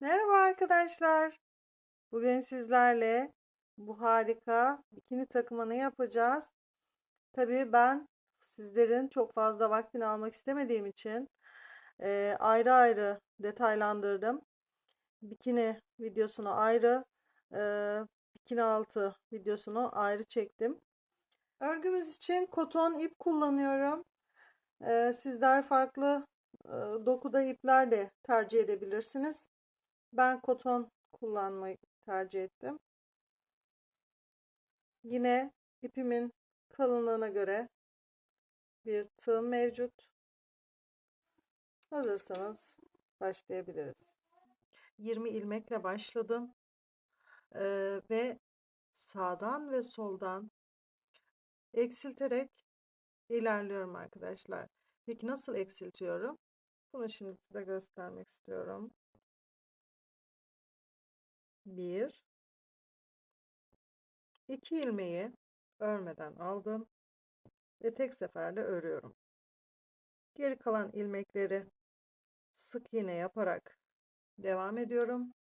Merhaba arkadaşlar. Bugün sizlerle bu harika bikini takımını yapacağız. Tabii ben sizlerin çok fazla vaktini almak istemediğim için e, ayrı ayrı detaylandırdım. Bikini videosunu ayrı, e, bikini altı videosunu ayrı çektim. Örgümüz için koton ip kullanıyorum. Sizler farklı dokuda ipler de tercih edebilirsiniz. Ben koton kullanmayı tercih ettim. Yine ipimin kalınlığına göre bir tığım mevcut. Hazırsanız başlayabiliriz. 20 ilmekle başladım. Ee, ve sağdan ve soldan eksilterek ilerliyorum arkadaşlar. Peki nasıl eksiltiyorum? Bunu şimdi size göstermek istiyorum. 1 2 ilmeği örmeden aldım ve tek seferde örüyorum. Geri kalan ilmekleri sık iğne yaparak devam ediyorum.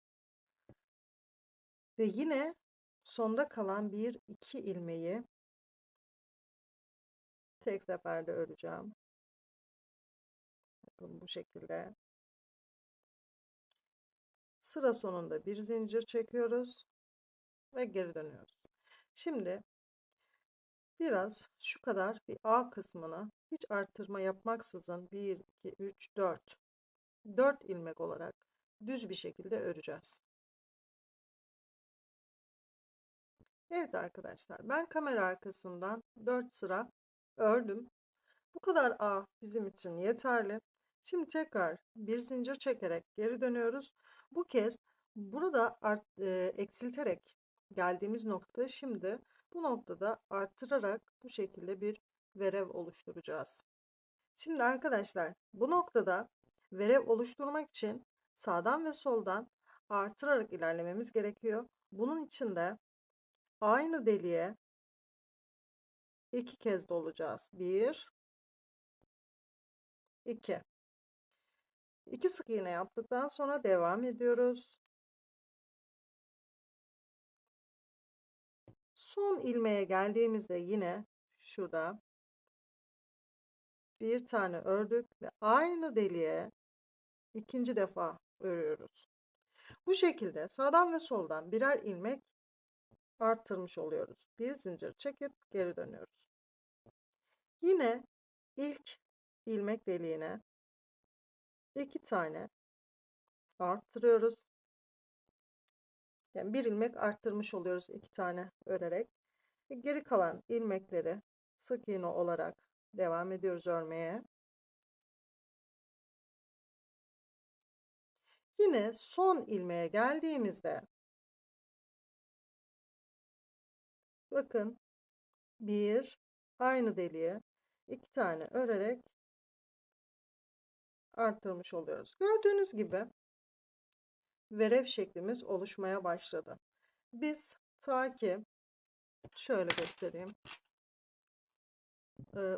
Ve yine sonda kalan bir iki ilmeği tek seferde öreceğim. Bakın bu şekilde. Sıra sonunda bir zincir çekiyoruz ve geri dönüyoruz. Şimdi biraz şu kadar bir A kısmına hiç arttırma yapmaksızın 1, 2, 3, 4 4 ilmek olarak düz bir şekilde öreceğiz. Evet arkadaşlar ben kamera arkasından 4 sıra ördüm. Bu kadar A bizim için yeterli. Şimdi tekrar bir zincir çekerek geri dönüyoruz. Bu kez burada art, e, eksilterek geldiğimiz nokta şimdi bu noktada arttırarak bu şekilde bir verev oluşturacağız. Şimdi arkadaşlar bu noktada verev oluşturmak için sağdan ve soldan artırarak ilerlememiz gerekiyor. Bunun için de aynı deliğe iki kez dolacağız. Bir, iki. İki sık iğne yaptıktan sonra devam ediyoruz. Son ilmeğe geldiğimizde yine şurada bir tane ördük ve aynı deliğe ikinci defa örüyoruz. Bu şekilde sağdan ve soldan birer ilmek arttırmış oluyoruz. Bir zincir çekip geri dönüyoruz. Yine ilk ilmek deliğine iki tane arttırıyoruz. Yani bir ilmek arttırmış oluyoruz iki tane örerek. Ve geri kalan ilmekleri sık iğne olarak devam ediyoruz örmeye. Yine son ilmeğe geldiğimizde bakın bir aynı deliğe iki tane örerek arttırmış oluyoruz. Gördüğünüz gibi verev şeklimiz oluşmaya başladı. Biz ta ki şöyle göstereyim.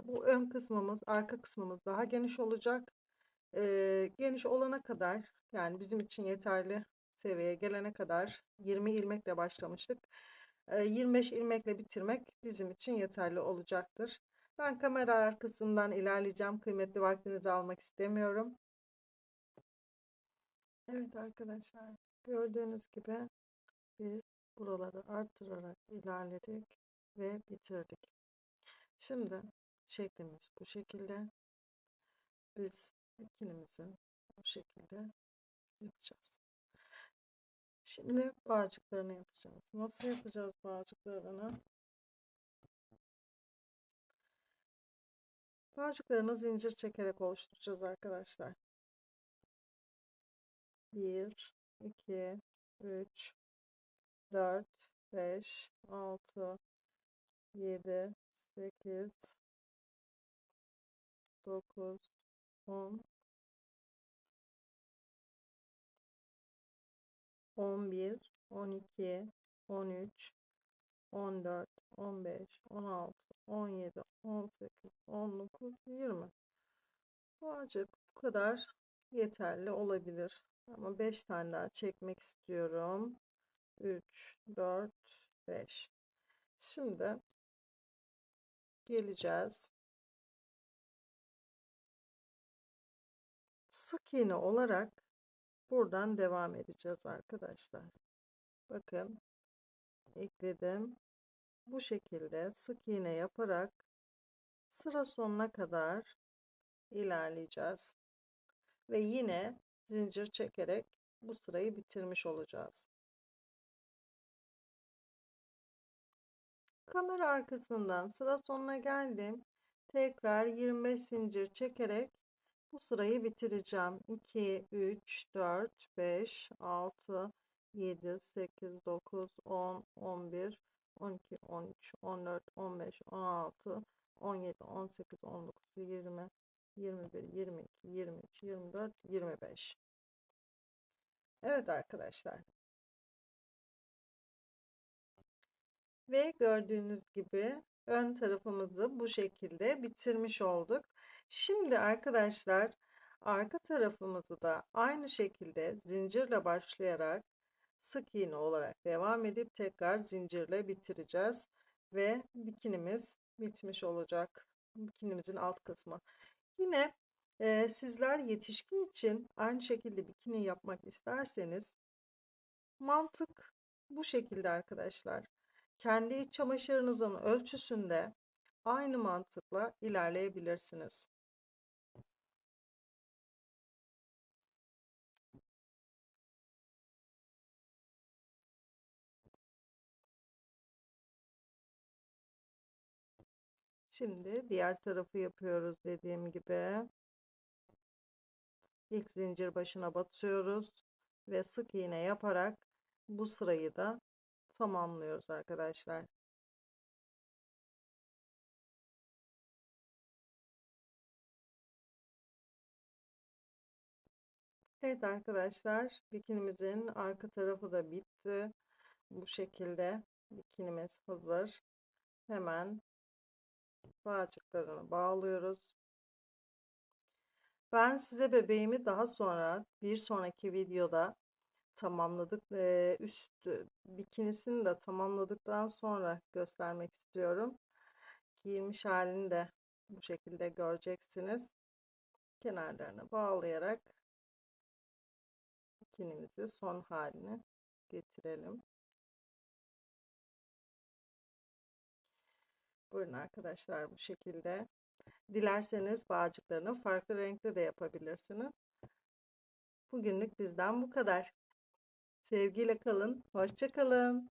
Bu ön kısmımız, arka kısmımız daha geniş olacak. Geniş olana kadar yani bizim için yeterli seviyeye gelene kadar 20 ilmekle başlamıştık. 25 ilmekle bitirmek bizim için yeterli olacaktır. Ben kamera arkasından ilerleyeceğim. Kıymetli vaktinizi almak istemiyorum. Evet arkadaşlar gördüğünüz gibi biz buraları arttırarak ilerledik ve bitirdik. Şimdi şeklimiz bu şekilde. Biz bikinimizi bu şekilde yapacağız. Şimdi bağcıklarını yapacağız. Nasıl yapacağız bağcıklarını? Bağcıklarını zincir çekerek oluşturacağız arkadaşlar. 1, 2, 3, 4, 5, 6, 7, 8, 9, 10, 11, 12, 13, 14, 15, 16, 17, 18, 19, 20. Bu ancak bu kadar yeterli olabilir. Ama 5 tane daha çekmek istiyorum. 3, 4, 5. Şimdi geleceğiz. Sık iğne olarak buradan devam edeceğiz arkadaşlar. Bakın ekledim. Bu şekilde sık iğne yaparak sıra sonuna kadar ilerleyeceğiz. Ve yine zincir çekerek bu sırayı bitirmiş olacağız. Kamera arkasından sıra sonuna geldim. Tekrar 25 zincir çekerek bu sırayı bitireceğim. 2, 3, 4, 5, 6, 7, 8, 9, 10, 11, 12, 13, 14, 15, 16, 17, 18, 19, 20, 21, 22, 23, 24, 25. Evet arkadaşlar. Ve gördüğünüz gibi ön tarafımızı bu şekilde bitirmiş olduk. Şimdi arkadaşlar arka tarafımızı da aynı şekilde zincirle başlayarak sık iğne olarak devam edip tekrar zincirle bitireceğiz ve bikinimiz bitmiş olacak. Bikinimizin alt kısmı. Yine e, sizler yetişkin için aynı şekilde bikini yapmak isterseniz mantık bu şekilde arkadaşlar. Kendi iç çamaşırınızın ölçüsünde aynı mantıkla ilerleyebilirsiniz. Şimdi diğer tarafı yapıyoruz dediğim gibi. İlk zincir başına batıyoruz ve sık iğne yaparak bu sırayı da tamamlıyoruz arkadaşlar. Evet arkadaşlar bikinimizin arka tarafı da bitti. Bu şekilde bikinimiz hazır. Hemen bağcıklarını bağlıyoruz. Ben size bebeğimi daha sonra bir sonraki videoda tamamladık. Ee, üst bikinisini de tamamladıktan sonra göstermek istiyorum. Giyilmiş halini de bu şekilde göreceksiniz. Kenarlarına bağlayarak bikinimizi son haline getirelim. Buyurun arkadaşlar bu şekilde. Dilerseniz bağcıklarını farklı renkte de yapabilirsiniz. Bugünlük bizden bu kadar. Sevgiyle kalın. Hoşça kalın.